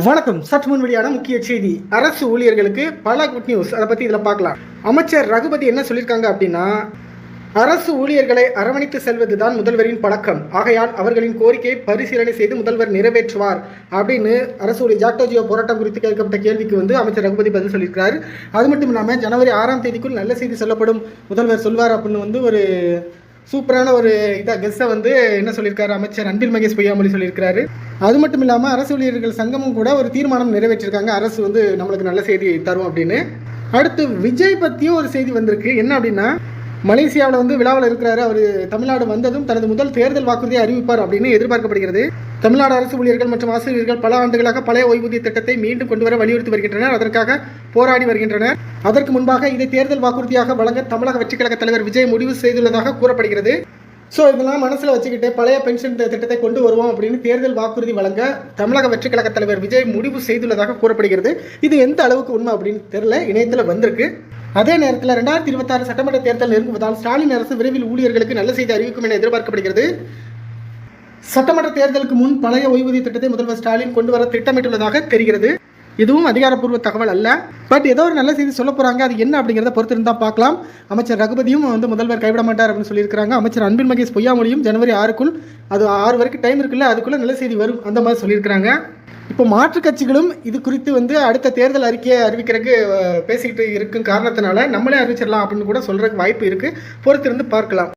வணக்கம். சற்று முன் வெளியான முக்கிய செய்தி. அரசு ஊழியர்களுக்கு பல குட் நியூஸ் அதை பற்றி இதில் பார்க்கலாம். அமைச்சர் ரகுபதி என்ன சொல்லியிருக்காங்க அப்படின்னா அரசு ஊழியர்களை அரவணைத்து செல்வது தான் முதல்வரின் பழக்கம். ஆகையால் அவர்களின் கோரிக்கையை பரிசீலனை செய்து முதல்வர் நிறைவேற்றுவார் அப்படின்னு அரசு ஊழியர் ஜாக்டோஜியோ போராட்டம் குறித்து கேட்கப்பட்ட கேள்விக்கு வந்து அமைச்சர் ரகுபதி பதில் சொல்லியிருக்கிறார். அது மட்டும் இல்லாமல் ஜனவரி ஆறாம் தேதிக்குள் நல்ல செய்தி சொல்லப்படும். முதல்வர் சொல்வார் அப்படின்னு வந்து ஒரு சூப்பரான ஒரு இதாக கெஸ்ஸை வந்து என்ன சொல்லியிருக்காரு? அமைச்சர் அன்பில் மகேஷ் பொய்யாமொழி சொல்லியிருக்காரு அது மட்டும் இல்லாமல் அரசு ஊழியர்கள் சங்கமும் கூட ஒரு தீர்மானம் நிறைவேற்றிருக்காங்க. அரசு வந்து நம்மளுக்கு நல்ல செய்தி தரும் அப்படின்னு. அடுத்து விஜய் பற்றியும் ஒரு செய்தி வந்திருக்கு. என்ன அப்படின்னா மலேசியாவில் வந்து விழாவில் இருக்கிறாரு. அவர் தமிழ்நாடு வந்ததும் தனது முதல் தேர்தல் வாக்குறுதியை அறிவிப்பார் அப்படின்னு எதிர்பார்க்கப்படுகிறது. தமிழ்நாடு அரசு ஊழியர்கள் மற்றும் ஆசிரியர்கள் பல ஆண்டுகளாக பழைய ஓய்வூதிய திட்டத்தை மீண்டும் கொண்டு வர வலியுறுத்தி வருகின்றனர். அதற்காக போராடி வருகின்றனர். அதற்கு முன்பாக இதை தேர்தல் வாக்குறுதியாக வழங்க தமிழக வெற்றிக் கழக தலைவர் விஜய் முடிவு செய்துள்ளதாக கூறப்படுகிறது. ஸோ இதெல்லாம் மனசில் வச்சுக்கிட்டு பழைய பென்ஷன் திட்டத்தை கொண்டு வருவோம் அப்படின்னு தேர்தல் வாக்குறுதி வழங்க தமிழக வெற்றிக் கழக தலைவர் விஜய் முடிவு செய்துள்ளதாக கூறப்படுகிறது. இது எந்த அளவுக்கு உண்மை அப்படின்னு தெரியல. இணையத்தில் வந்திருக்கு. அதே நேரத்தில் ரெண்டாயிரத்தி இருபத்தாறு சட்டமன்ற தேர்தல் நெருங்குவதால் ஸ்டாலின் அரசு விரைவில் ஊழியர்களுக்கு நல்ல செய்தி அறிவிக்கும் என எதிர்பார்க்கப்படுகிறது. சட்டமன்ற தேர்தலுக்கு முன் பழைய ஓய்வூதிய திட்டத்தை முதல்வர் ஸ்டாலின் கொண்டு வர திட்டமிட்டுள்ளதாக தெரிகிறது. இதுவும் அதிகாரப்பூர்வ தகவல் அல்ல. பட் ஏதோ ஒரு நல்ல செய்தி சொல்ல போறாங்க. அது என்ன அப்படிங்கிறத பொறுத்து இருந்தால் பார்க்கலாம். அமைச்சர் ரகுபதியும் வந்து முதல்வர் கைவிட மாட்டார் அப்படின்னு சொல்லியிருக்காங்க அமைச்சர் அன்பின் மகேஷ் பொய்யாமொழியும் ஜனவரி ஆறுக்குள் அது ஆறு வரைக்கும் டைம் இருக்குல்ல அதுக்குள்ள நல்ல செய்தி வரும். அந்த மாதிரி சொல்லியிருக்கிறாங்க. இப்போ மாற்றுக் கட்சிகளும் இது குறித்து வந்து அடுத்த தேர்தல் அறிக்கையை அறிவிக்கிறதுக்கு பேசிக்கிட்டு இருக்கும் காரணத்தினால நம்மளே அறிவிச்சிடலாம் அப்படின்னு கூட சொல்றதுக்கு வாய்ப்பு இருக்கு. பொறுத்திருந்து பார்க்கலாம்.